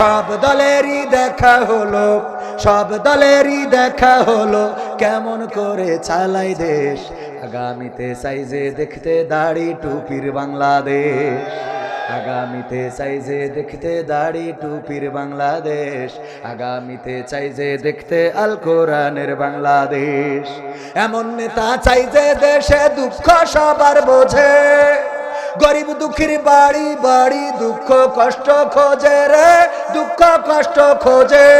সব দলেরই দেখা হলো, সব দলেরই দেখা হলো, কেমন করে চালাই দেশ। আগামীতে সাইজে দেখতে দাড়ি টুপির বাংলাদেশ। আগামীতে চাইজে দেখতে দাড়ি টুপির বাংলাদেশ। আগামীতে চাইজে দেখতে আল কোরআনের বাংলাদেশ। এমন নেতা চাইজে দেশে দুঃখ সবার বোঝে। গরিব দুঃখীর বাড়ি বাড়ি দুঃখ কষ্ট খোঁজে রে, দুঃখ কষ্ট খোঁজে।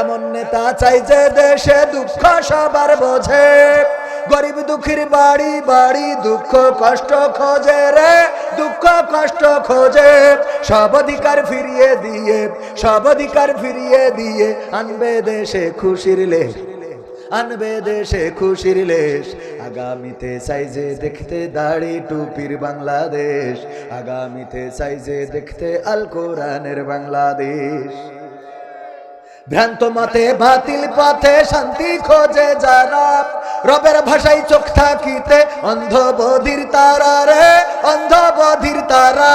এমন নেতা চাই যে দেশে দুঃখ সবার বোঝে। গরিব দুঃখীর বাড়ি বাড়ি দুঃখ কষ্ট খোঁজে রে, দুঃখ কষ্ট খোঁজে। সব অধিকার ফিরিয়ে দিয়ে, সব অধিকার ফিরিয়ে দিয়ে আনবে দেশে খুশির লেশ আনবে দেশে খুশির লেশ। আগামীতে সাইজে দেখতে দাড়ি টুপির বাংলাদেশ। আগামীতে সাইজে দেখতে আল কোরআনের বাংলাদেশ। ভ্রান্ত মতে বাতিল পথে শান্তি খোঁজে যারা। রবের ভাষায় চোখ থাকিতে অন্ধ বধির তারা রে, অন্ধ বধির তারা।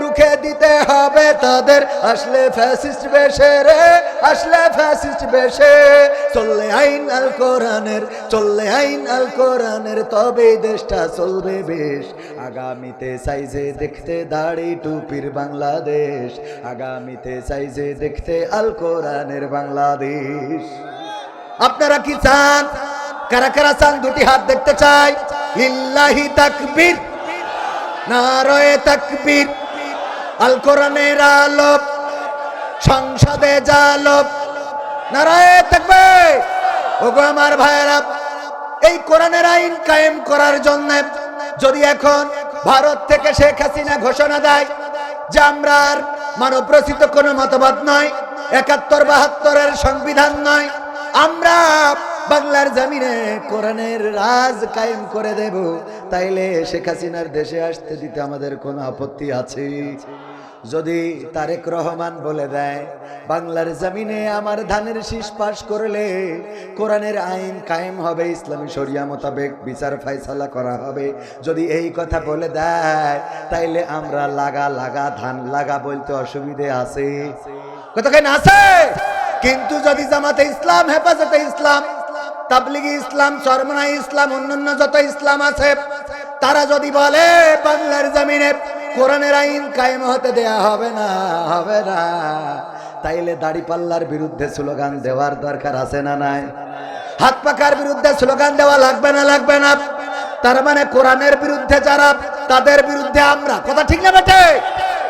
রুখে দিতে হবে তাদের। আসলে ফ্যাসিস্ট বেশে রে, আসলে ফ্যাসিস্ট বেশে। চললে আইন আল কোরআনের, চললে আইন আল কোরআনের, তবে দেশটা চলবে বেশ। আগামীতে সাইজে দেখতে দাড়ি টুপির বাংলাদেশ। আগামীতে সাইজে দেখতে আল কোরআনের বাংলাদেশ। আপনারা কি চান? কারা কারা চান? দুটি হাত দেখতে চাই। লিল্লাহি তাকবীর, নারয়ে তাকবীর। আল কোরআনের আলোপ, সংসদে জালব নারায়ে থাকবে ওগো আমার ভাইয়েরা, এই কোরআনের আইন কায়েম করার জন্য যদি এখন ভারত থেকে শেখ হাসিনা ঘোষণা দেয় যে আমরা আর মানব রচিত কোনো মতবাদ নয়, একাত্তর বাহাত্তরের সংবিধান নয়, আমরা বাংলার জমিনে কোরআনের রাজ কায়েম করে দেব, তাইলে শেখ হাসিনার দেশে আসতে দিতে আমাদের কোনো আপত্তি আছে? যদি তারেক রহমান বলে দেয়, বাংলার জমিনে আমার ধানের শীষ পাশ করলে কোরআনের আইন কায়েম হবে, ইসলামী শরিয়া মোতাবেক বিচার ফাইসালা করা হবে। যদি এই কথা বলে দেয়, তাইলে আমরা লাগা লাগা ধান লাগা বলতে অসুবিধে আছে। কতখানি আছে? কিন্তু যদি জামাতে ইসলাম, হেফাজতে ইসলাম, তাবলিগি ইসলাম সরমনা ইসলাম, অন্যান্য যত ইসলাম আছে, তারা যদি বলে বাংলার জমিনে কোরআনের আইন কায়েম হতে দেয়া হবে না হবে না। তাইলে দাড়ি পাল্লার বিরুদ্ধে স্লোগান দেওয়ার দরকার আছে না নাই? হাত পাকার বিরুদ্ধে স্লোগান দেওয়া লাগবে না লাগবে না। তার মানে কোরআনের বিরুদ্ধে যারা, তাদের বিরুদ্ধে আমরা। কথা ঠিক না বেটে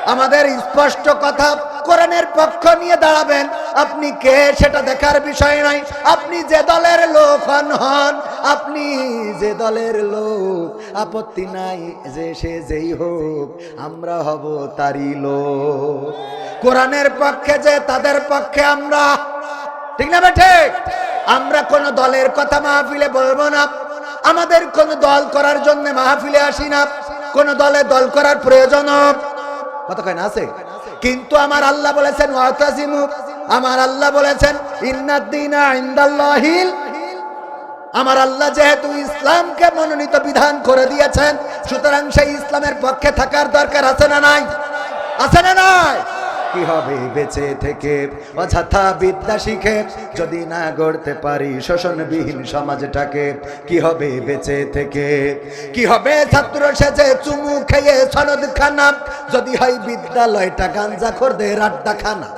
আমাদের স্পষ্ট কথা, কোরআনের পক্ষ নিয়ে দাঁড়াবেন। আপনি কে সেটা দেখার বিষয় নাই। আপনি যে দলের লোক হন হন। আপনি যে দলের লোক, আপত্তি নাই যে সে যেই হোক, আমরা হব তারই লোক। কোরআনের পক্ষে যে, তাদের পক্ষে আমরা। ঠিক না বেঠে? আমরা কোন দলের কথা মাহফিলে বলব না। আমাদের কোন দল করার জন্য মাহফিলে আসি না। কোন দলে দল করার প্রয়োজন কত আছে? কিন্তু আমার আল্লাহ বলেছেন আমার আল্লাহ বলেছেন, ইন্নাদ্দিনা ইনদাল্লাহিল আমার আল্লাহ যেহেতু ইসলামকে মনোনীত বিধান করে দিয়েছেন সুতরাং সেই ইসলামের পক্ষে থাকার দরকার আছে না নাই? আছে না নাই? কি হবে বেঁচে থেকে অযথা বিদ্যা শিখে যদি না গড়তে পারি শোষণবিহীন সমাজটাকে কি হবে বেঁচে থেকে? কি হবে ছাত্র সেজে চুমু খেয়ে সনদ খানা যদি হয় বিদ্যালয়টা গাঞ্জা খোরদের আড্ডা খানা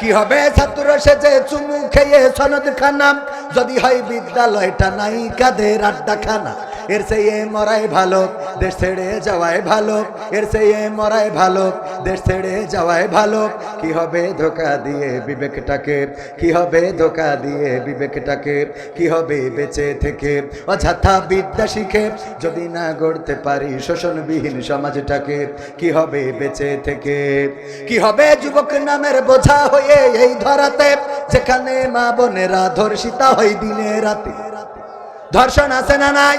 কি হবে ছাত্র সেজে চুমু খেয়ে সনদ খানা যদি হয় বিদ্যালয়টা নাই কাদের আড্ডা খানা এর সেই মরাই ভালো, দেশ ছেড়ে যাওয়াই ভালো। এর সেই মরাই ভালো, দেশ ছেড়ে যাওয়াই ভালো। কি হবে ধোকা দিয়ে বিবেকটাকে কি হবে ধোকা দিয়ে বিবেকটাকে কি হবে বেঁচে থেকে? অযথা বিদ্যা শিখে যদি না গড়তে পারি শোষণবিহীন সমাজটাকে, কি হবে বেঁচে থেকে? কি হবে যুবক নামের বোঝা হয়ে এই ধরাতে? যেখানে মা বোনেরা ধর্ষিতা হয় দিনে রাতে। ধর্ষণ আছে না নাই?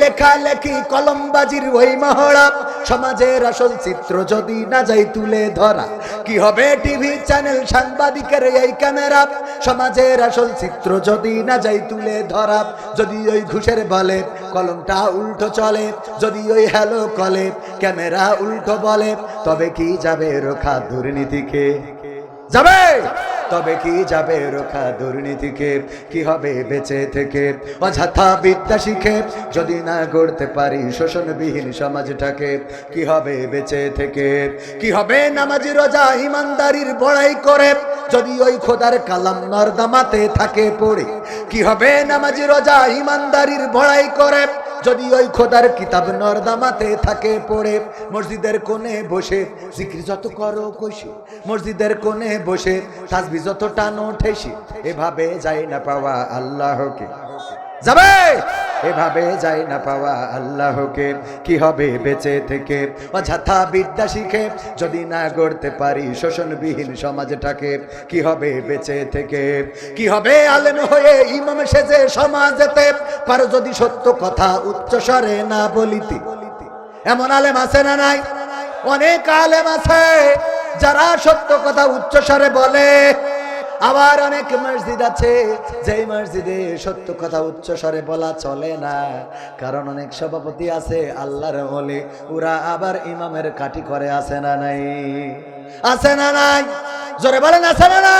লেখালেখি, কলমবাজির ওই মহড়া। সমাজের আসল চিত্র যদি না যাই তুলে ধরা, কি হবে টিভি চ্যানেল সাংবাদিকের এই ক্যামেরা? সমাজের আসল চিত্র যদি না যাই তুলে ধরা, যদি ওই ঘুষের বলে কলমটা উল্টো চলে, যদি ওই হ্যালো কলে ক্যামেরা উল্টো বলে, তবে কি যাবে রোখা দুর্নীতিকে? যাবে? তবে কি যাবে রোখা দুর্নীতিকে? কি হবে বেঁচে থেকে? অযথা বিদ্যা শিখে যদি না গড়তে পারি শোষণবিহীন সমাজটাকে, কি হবে বেঁচে থেকে? কি হবে নামাজি রোজা ইমানদারির বড়াই করে? যদি ওই খোদার কালাম নর্দামাতে থাকে পড়ে, কি হবে নামাজি রোজা ইমানদারির বড়াই করে? যদি ওই খোদার কিতাব নর্দামাতে থাকে, পড়ে মসজিদের কোণে বসে, জিক্রি যত করো কষে মসজিদের কোণে বসে তাসবি যত টানো ঠেসি এভাবে যায় না পাওয়া আল্লাহকে। যাবে? এভাবে যাই না পাওয়া আল্লাহকে। কি হবে বেঁচে থেকে? অযথা বিদ্যা শিখে যদি না গড়তে পারি শোষণবিহীন সমাজটাকে, কি হবে বেঁচে থেকে? কি হবে আলেম হয়ে ইমাম সেজে সমাজেতে? পারো যদি সত্য কথা উচ্চ স্বরে না বলিতে। এমন আলেম আছে না নাই? অনেক আলেম আছে যারা সত্য কথা উচ্চ স্বরে বলে। আবার অনেক মসজিদ আছে, যেই মসজিদে সত্য কথা উচ্চ স্বরে বলা চলে না। কারণ অনেক সভাপতি আছে, আল্লাহর বলে ওরা আবার ইমামের কাটি করে, আছে না নাই? আছে না নাই? জোরে বলেন, আছে না না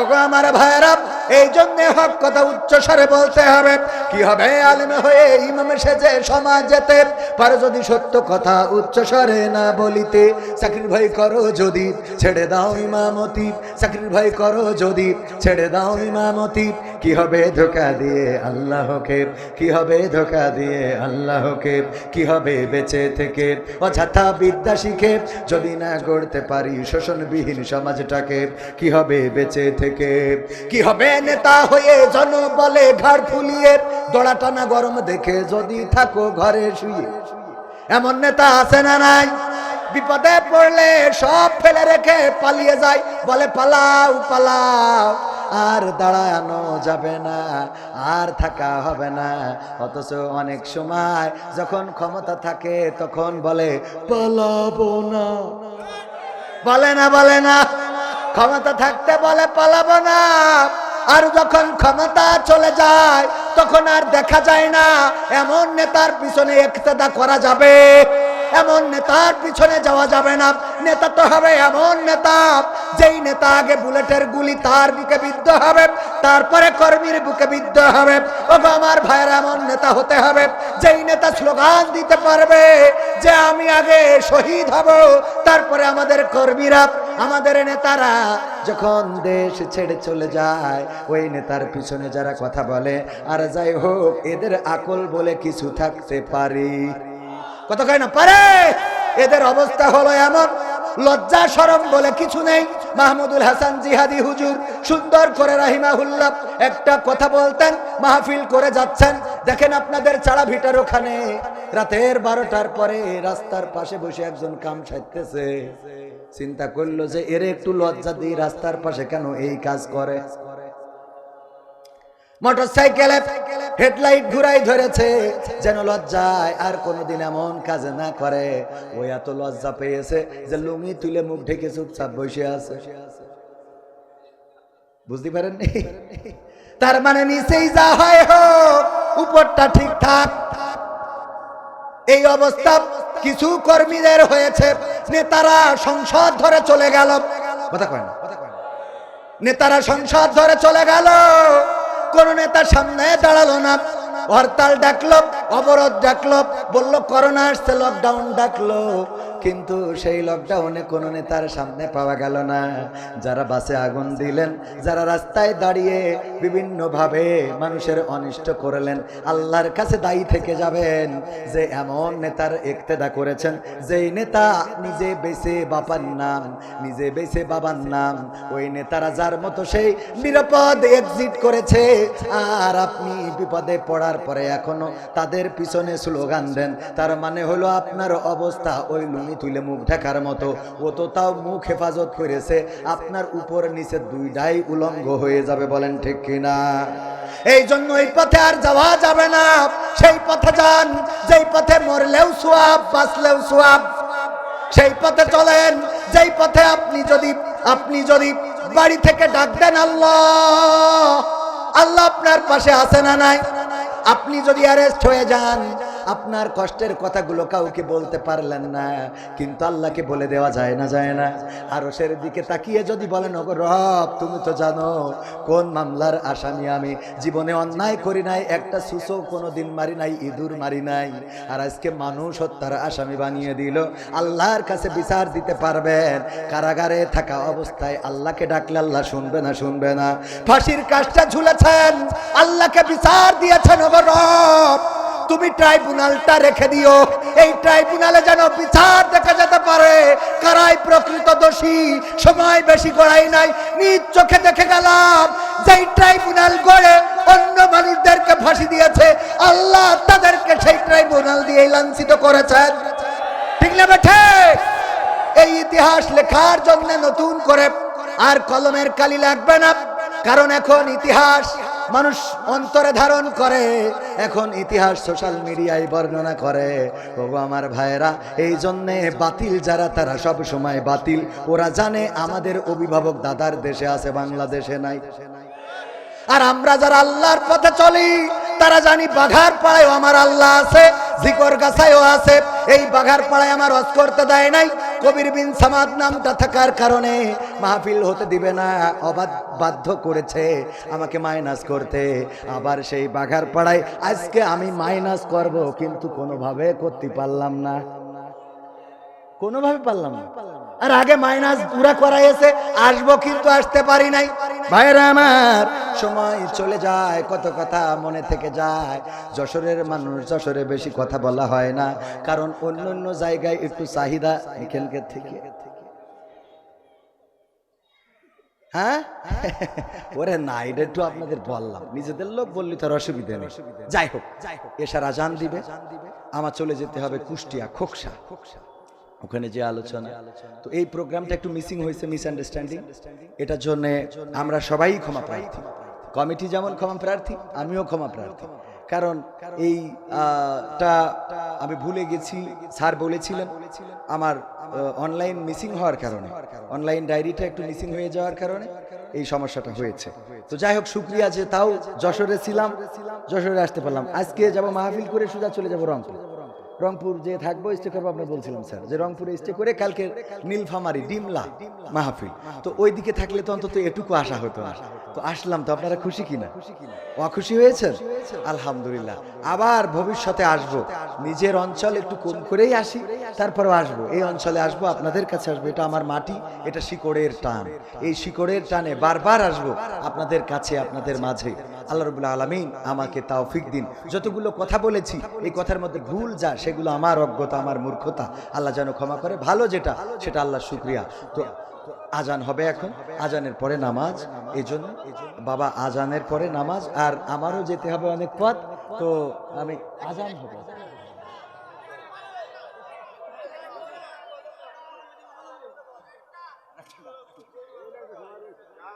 ওগো আমার ভাইরা এই জন্য হক কথা উচ্চস্বরে বলতে হবে। কি হবে? আলিমে হয়ে ইমাম সেজে সমাজ যেতে পারে যদি সত্য কথা উচ্চস্বরে না বলিতে, চাকরির ভয় করো যদি, ছেড়ে দাও ইমামতি। চাকরির ভয় করো যদি, ছেড়ে দাও ইমামতি। কি হবে ধোকা দিয়ে আল্লাহকে? কি হবে ধোকা দিয়ে আল্লাহকে? কি হবে বেঁচে থেকে? অযথা বিদ্যা শিখে যদি না গড়তে পারি শোষণবিহীন সমাজটাকে, কি হবে বেঁচে থেকে? কি হবে নেতা হয়ে জন বলে ঘাড় ফুলিয়ে দড়া টানা গরম দেখে যদি থাকো ঘরে শুয়ে? এমন নেতা আছে না নাই? বিপদে পড়লে সব ফেলে রেখে পালিয়ে যায়। বলে পালাও পালাও। আর দাঁড়ানো যাবে না, আর থাকা হবে না। অথচ অনেক সময় যখন ক্ষমতা থাকে তখন বলে, পালাবো না। বলে না বলে না। ক্ষমতা থাকতে বলে, পালাবো না। আর যখন ক্ষমতা চলে যায় তখন আর দেখা যায় না, এমন নেতার পিছনে একতেদা করা যাবে। এমন নেতার পিছনে যাওয়া যাবে না। নেতা তো হবে এমন নেতা, যেই নেতা আগে বুলেটের গুলি তার বুকে বিদ্ধ হবে, তারপরে কর্মীর বুকে বিদ্ধ হবে। ও আমার ভাইয়ের এমন নেতা হতে হবে, যেই নেতা স্লোগান দিতে পারবে যে আমি আগে শহীদ হব। তারপরে আমাদের কর্মীরা, আমাদের নেতারা যখন দেশ ছেড়ে চলে যায়, ওই নেতার পিছনে যারা কথা বলে, আর যাই হোক, এদের আকল বলে কিছু থাকতে পারি। কত কয় না? পারে। এদের অবস্থা হলো এমন। লজ্জা সরম বলে কিছু নেই। মাহমুদুল হাসান জিহাদি হুজুর সুন্দর করে রাহিমাহুল্লাহ একটা কথা বলতেন, মাহফিল করে যাচ্ছেন। দেখেন আপনাদের চাড়া ভিটার ওখানে। রাতের বারোটার পরে রাস্তার পাশে বসে একজন কাম সাজতেছে চিন্তা করল যে এর একটু লজ্জা দিয়ে রাস্তার পাশে কেন এই কাজ করে? মোটর সাইকেলে হেডলাইট ঘুরাই ধরেছে, যেন লজ্জায় আর কোনোদিন এমন কাজে না করে। ওই এত লজ্জা পেয়েছে যে লুঙ্গি তুলে মুখ ঢেকে চুপচাপ বসে আছে। বুঝতে পারেননি? তার মানে নিচেই যা হয় হোক, উপরটা ঠিকঠাক। এই অবস্থা কিছু কর্মীদের হয়েছে, নেতারা সংসদ ধরে চলে গেল। কথা কয় না? নেতারা সংসদ ধরে চলে গেল। কোন নেতা সামনে দাঁড়াল না। হরতাল ডাকলো। অবরোধ ডাকলো, বলল, করোনা আসছে লকডাউন ডাকলো। কিন্তু সেই লকডাউনে কোনো নেতার সামনে পাওয়া গেল না। যারা বাসে আগুন দিলেন, যারা রাস্তায় দাঁড়িয়ে বিভিন্নভাবে মানুষের অনিষ্ট করলেন, আল্লাহর কাছে দায়ী থেকে যাবেন। যে এমন নেতার একতেদা করেছেন, যেই নেতা নিজে বেছে বাবার নাম, নিজে বেছে বাবার নাম, ওই নেতারা যার মতো সেই নিরাপদ এক্সিট করেছে। আর আপনি বিপদে পড়ার পরে এখনও তাদের পিছনে স্লোগান দেন। তার মানে হলো, আপনার অবস্থা ওই লুঙ্গি তুলে মুখ ঢাকার মতো। ও তো তাও মুখ হেফাজত করেছে। আপনার উপর নিচে দুইটাই উলঙ্গ হয়ে যাবে, বলেন ঠিক কিনা? এই জন্য এই পথে আর যাওয়া যাবে না। সেই পথে যান, যেই পথে মরলেও সোয়াব, বাঁচলেও সোয়াব। সেই পথে চলেন, যেই পথে আপনি যদি আপনি যদি বাড়ি থেকে ডাক দেন আল্লাহ। আল্লাহ আপনার পাশে আছে না নাই? আপনি যদি অ্যারেস্ট হয়ে যান আপনার কষ্টের কথাগুলো কাউকে বলতে পারলেন না। কিন্তু আল্লাহকে বলে দেওয়া যায় না যায় না। আর সের দিকে তাকিয়ে যদি বলেন, ওগো রব, তুমি তো জানো কোন মামলার আসামি আমি। জীবনে অন্যায় করি নাই, একটা সুসো কোনো দিন মারি নাই, ইঁদুর মারি নাই। আর আজকে মানুষ হত্যার আসামি বানিয়ে দিল। আল্লাহর কাছে বিচার দিতে পারবেন। কারাগারে থাকা অবস্থায় আল্লাহকে ডাকলে আল্লাহ শুনবে না শুনবে না। ফাঁসির কাজটা ঝুলেছেন। আল্লাহকে বিচার দিয়েছেন, ওগো রব। তুমি ট্রাইব্যুনালটা রেখে দিও। এই ট্রাইব্যুনালে যেন বিচার দেখা যেতে পারে। কারাই প্রকৃত দোষী, সময় বেশি গড়াই নাই, নিজ চোখে দেখে গেলাম, যেই ট্রাইব্যুনাল গড়ে অন্য মানুষদেরকে ফাঁসি দিয়েছে, আল্লাহ তাদেরকে সেই ট্রাইব্যুনাল দিয়ে লাঞ্ছিত করেছেন। ঠিক না বেঠে? এই ইতিহাস লেখার জন্য নতুন করে আর কলমের কালি লাগবে না, কারণ এখন ইতিহাস মানুষ অন্তরে ধারণ করে, এখন ইতিহাস সোশ্যাল মিডিয়ায় বর্ণনা করে। ওগো আমার ভাইয়েরা, এই জন্যে বাতিল যারা, তারা সব সময় বাতিল। ওরা জানে আমাদের অভিভাবক দাদার দেশে আছে, বাংলাদেশে নাই। আর আমরা যারা আল্লাহর পথে চলি, তারা জানি বাঘার পাড়ায় আমার আল্লাহ আছে জিকর গাছায়ও আছে। এই বাঘার পাড়ায় আমার অস করতে দেয় নাই। কবির বিন সামাদ নামটা থাকার কারণে মাহফিল হতে দিবে না, অবাধ বাধ্য করেছে আমাকে মাইনাস করতে। আবার সেই বাঘার পাড়ায়, আজকে আমি মাইনাস করব, কিন্তু কোনোভাবে করতে পারলাম না। কোনোভাবে পারলাম না। আর আগে মাইনাস পুরা করাইছে আসব কিন্তু আসতে পারি নাই। ভাইরা আমার সময় চলে যায়, কত কথা মনে থেকে যায়। যশোরের মানুষ যশোরে বেশি কথা বলা হয় না, কারণ অন্য অন্য জায়গায় একটু চাহিদা এখানকার থেকে। হ্যাঁ? ওরে না, এটা একটু আপনাদের বললাম। নিজেদের লোক বললি তো আর অসুবিধা নেই। যাই হোক এসার আজান দিবে। আমার চলে যেতে হবে কুষ্টিয়া, খোকসা। খোকসা ওখানে যে আলোচনা। তো এই প্রোগ্রামটা একটু মিসিং হয়েছে মিসআন্ডারস্ট্যান্ডিং এটার জন্য আমরা সবাই ক্ষমা প্রার্থী। কমিটি যেমন ক্ষমা প্রার্থী আমিও ক্ষমা প্রার্থী। কারণ এই আমি ভুলে গেছি স্যার বলেছিলেন আমার অনলাইন মিসিং হওয়ার কারণে। অনলাইন ডায়েরিটা একটু মিসিং হয়ে যাওয়ার কারণে এই সমস্যাটা হয়েছে। তো যাই হোক শুক্রিয়া যে তাও যশোরে ছিলাম যশোরে আসতে পারলাম। আজকে যাব মাহফিল করে সোজা চলে যাব রংপুর। রংপুর যে থাকব স্টে করব আপনার বলছিলাম স্যার। যে রংপুরে স্টে করে কালকে নীলফামারি ডিমলা মাহফিল। তো ওই দিকে থাকলে তো অন্তত এটুকু আশা হতো না তো আসলাম তো আপনারা খুশি কিনা? অখুশি হয়েছেন? আলহামদুলিল্লাহ। আবার ভবিষ্যতে আসব। নিজের অঞ্চল একটু কম করেই আসি, তারপরেও আসব। এই অঞ্চলে আসব, আপনাদের কাছে আসব। এটা আমার মাটি, এটা শিকড়ের টান। এই শিকড়ের টানে বারবার আসব আপনাদের কাছে, আপনাদের মাঝে। আল্লাহ রবুল্লা আলমিন আমাকে তাওফিক দিন। যতগুলো কথা বলেছি, এই কথার মধ্যে ভুল যা, সেগুলো আমার অজ্ঞতা, আমার মূর্খতা। আল্লাহ যেন ক্ষমা করে। ভালো যেটা, সেটা আল্লাহ শুক্রিয়া। তো আজান হবে এখন। আজানের পরে নামাজ, এই জন্য। বাবা আজানের পরে নামাজ, আর আমারও যেতে হবে অনেক পথ, তো আমি আজান হবে।